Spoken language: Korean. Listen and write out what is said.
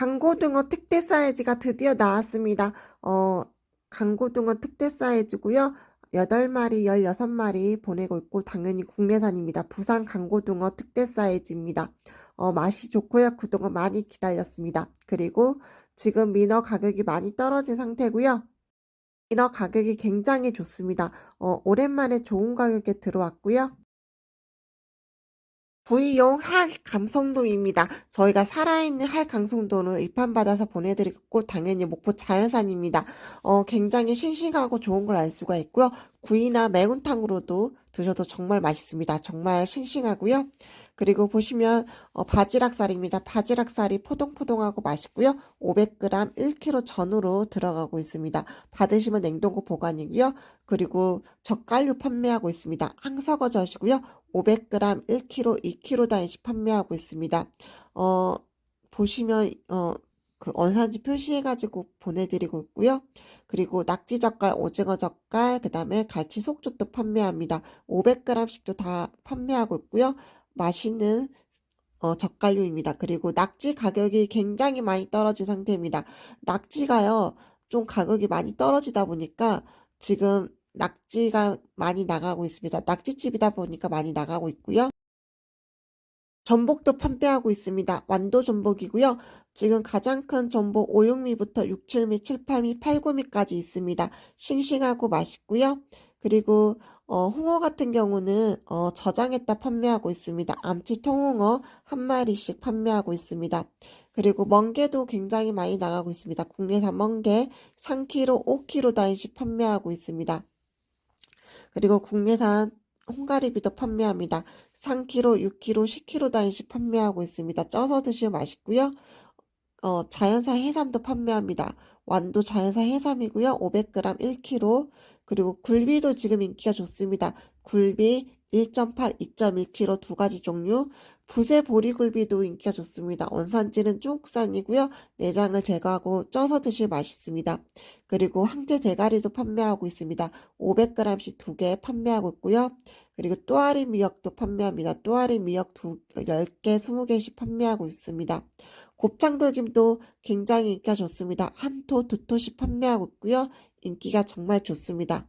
강고등어 특대 사이즈가 드디어 나왔습니다. 어, 강고등어 특대 사이즈고요. 8마리, 16마리 보내고 있고 당연히 국내산입니다. 부산 강고등어 특대 사이즈입니다. 어, 맛이 좋고요. 그동안 많이 기다렸습니다. 그리고 지금 민어 가격이 많이 떨어진 상태고요. 민어 가격이 굉장히 좋습니다. 어, 오랜만에 좋은 가격에 들어왔고요. 구이용 할 감성돔입니다. 저희가 살아있는 할 감성돔을 입판받아서 보내드리고 당연히 목포 자연산입니다. 어, 굉장히 싱싱하고 좋은 걸 알 수가 있고요. 구이나 매운탕으로도 드셔도 정말 맛있습니다. 정말 싱싱하고요. 그리고 보시면 어, 바지락살입니다. 바지락살이 포동포동하고 맛있고요. 500g 1kg 전으로 들어가고 있습니다. 받으시면 냉동고 보관이고요. 그리고 젓갈류 판매하고 있습니다. 항서거젓이고요. 500g 1kg, 2kg 단위씩 판매하고 있습니다. 어, 보시면 어, 그 원산지 표시해가지고 보내드리고 있고요. 그리고 낙지 젓갈, 오징어 젓갈, 그 다음에 갈치 속젓도 판매합니다. 500g씩도 다 판매하고 있고요. 맛있는 어, 젓갈류입니다. 그리고 낙지 가격이 굉장히 많이 떨어진 상태입니다. 낙지가요, 좀 가격이 많이 떨어지다 보니까 지금 낙지가 많이 나가고 있습니다. 낙지집이다 보니까 많이 나가고 있고요. 전복도 판매하고 있습니다. 완도 전복이고요. 지금 가장 큰 전복 5, 6미부터 6, 7미, 7, 8미, 8, 9미까지 있습니다. 싱싱하고 맛있고요. 그리고 어, 홍어 같은 경우는 어, 저장했다 판매하고 있습니다. 암치 통홍어 한 마리씩 판매하고 있습니다. 그리고 멍게도 굉장히 많이 나가고 있습니다. 국내산 멍게 3kg, 5kg 단위씩 판매하고 있습니다. 그리고 국내산 홍가리비도 판매합니다. 3kg, 6kg, 10kg 단위씩 판매하고 있습니다. 쪄서 드시면 맛있고요. 어, 자연산 해삼도 판매합니다. 완도 자연산 해삼이고요. 500g 1kg. 그리고 굴비도 지금 인기가 좋습니다. 굴비 1.8, 2.1kg 두 가지 종류. 부세 보리굴비도 인기가 좋습니다. 원산지는 중국산이고요. 내장을 제거하고 쪄서 드시면 맛있습니다. 그리고 황제 대가리도 판매하고 있습니다. 500g씩 두 개 판매하고 있고요. 그리고 또아리 미역도 판매합니다. 또아리 미역 두, 10개, 20개씩 판매하고 있습니다. 곱창돌김도 굉장히 인기가 좋습니다. 한 토, 두 토씩 판매하고 있고요. 인기가 정말 좋습니다.